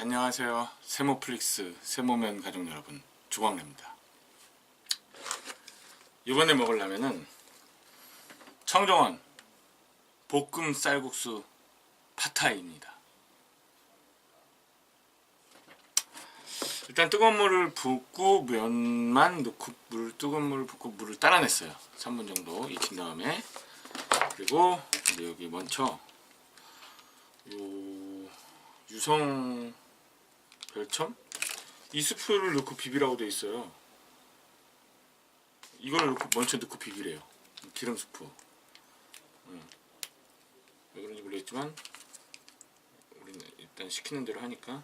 안녕하세요. 세모플릭스 세모면 가족 여러분 주광래입니다. 이번에 먹을 라면은 청정원 볶음 쌀국수 파타이입니다. 일단 뜨거운 물을 붓고 면만 넣고 물 뜨거운 물을 붓고 물을 따라냈어요. 3분 정도 익힌 다음에 그리고 여기 먼저 요 유성 별첨 이 스프를 넣고 비비라고 돼 있어요. 이걸 넣고 먼저 넣고 비비래요. 기름 스프. 응. 왜 그런지 모르겠지만 우리는 일단 시키는 대로 하니까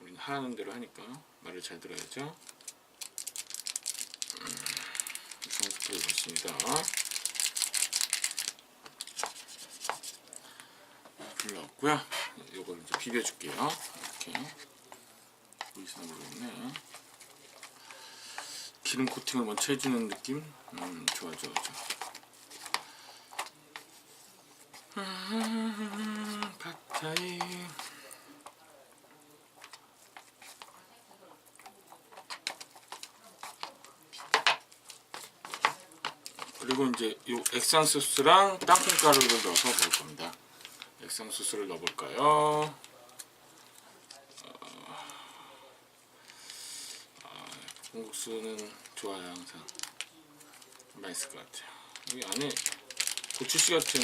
우리는 하라는 대로 하니까 말을 잘 들어야죠. 음, 유성 스프를 넣습니다. 불렀고요. 요걸 이제 비벼줄게요. 이렇게 보이시나 모르겠네. 기름 코팅을 먼저 해주는 느낌. 음, 좋아, 좋아, 좋아. 음, 팟타이. 그리고 이제 요 액상 소스랑 땅콩가루를 넣어서 먹을 겁니다. 액상 소스를 넣어볼까요? 볶음국수는 좋아요 항상 맛있을 것 같아요. 여기 안에 고추씨 같은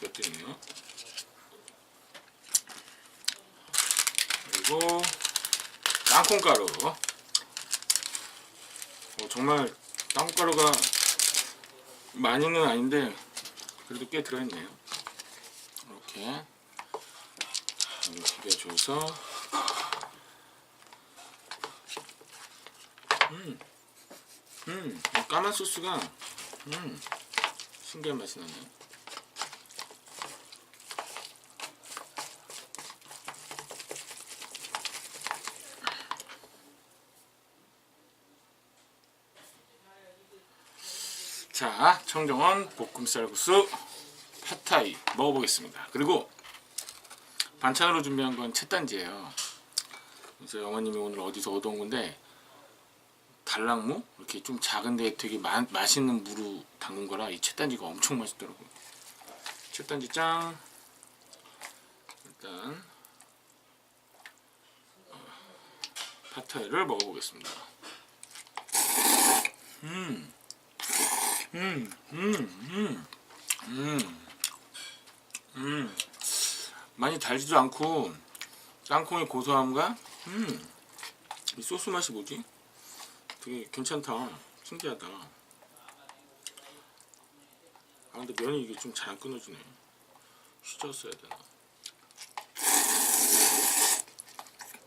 것도 있네요. 그리고 땅콩가루. 어, 정말 땅콩가루가 많이는 아닌데 그래도 꽤 들어있네요. 이렇게 비벼줘서 음, 음, 이 까만 소스가 음, 신기한 맛이 나네요. 자, 청정원 볶음쌀국수 팟타이 먹어보겠습니다. 그리고 반찬으로 준비한 건 채단지예요. 그래서 어머님이 오늘 어디서 얻어온 건데 달랑무 이렇게 좀 작은데 되게 마, 맛있는 무로 담근 거라 이 채단지가 엄청 맛있더라고요. 채단지 짱. 일단 어, 팟타이를 먹어보겠습니다. 음, 음, 음, 음, 음. 음 많이 달지도 않고 땅콩의 고소함과 음 이 소스 맛이 뭐지? 되게 괜찮다. 신기하다. 아 근데 면이 이게 좀 잘 안 끊어지네. 휘저었어야 되나?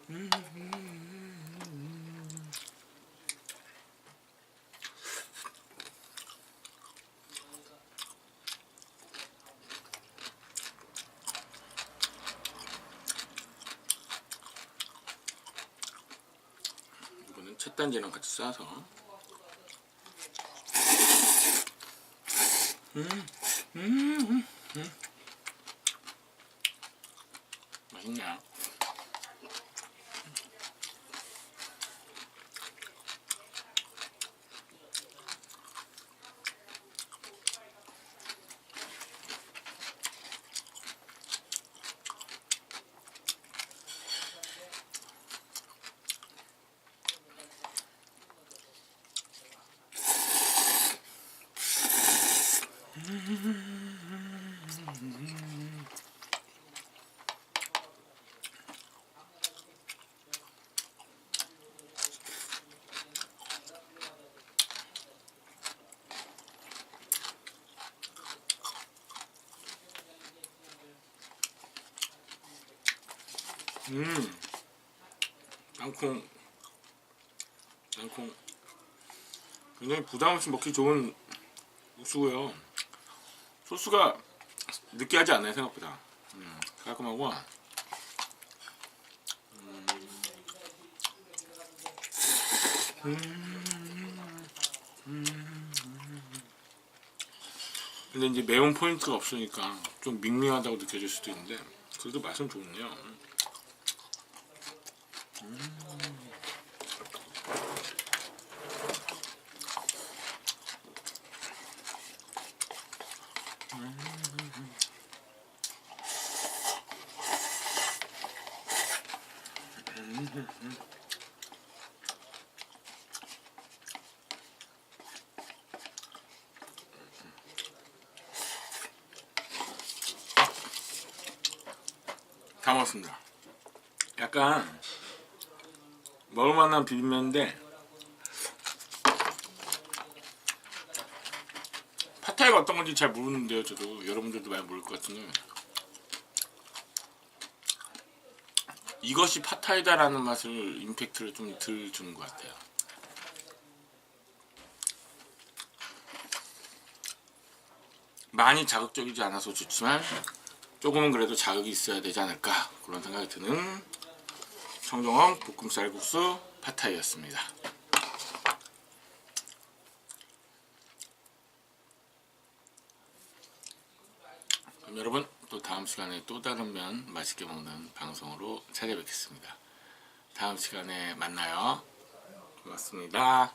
음, 음, 음, 음. 찻단지랑 같이 싸서 음, 음, 음, 음. 맛있냐? 음, 땅콩, 땅콩. 굉장히 부담 없이 먹기 좋은 국수고요. 소스가 느끼하지 않아요 생각보다. 음, 깔끔하고. 음, 음, 음. 근데 이제 매운 포인트가 없으니까 좀 밍밍하다고 느껴질 수도 있는데 그래도 맛은 좋네요. 다 먹었습니다. 약간 먹을만한 비빔면인데 팟타이가 어떤 건지 잘 모르는데요. 저도 여러분들도 많이 모를 것 같은데 이것이 팟타이다라는 맛을 임팩트를 좀 덜 주는 것 같아요. 많이 자극적이지 않아서 좋지만 조금은 그래도 자극이 있어야 되지 않을까 그런 생각이 드는 청정원 볶음쌀국수 팟타이였습니다. 여러분 또 다음 시간에 또 다른 면 맛있게 먹는 방송으로 찾아뵙겠습니다. 다음 시간에 만나요. 고맙습니다.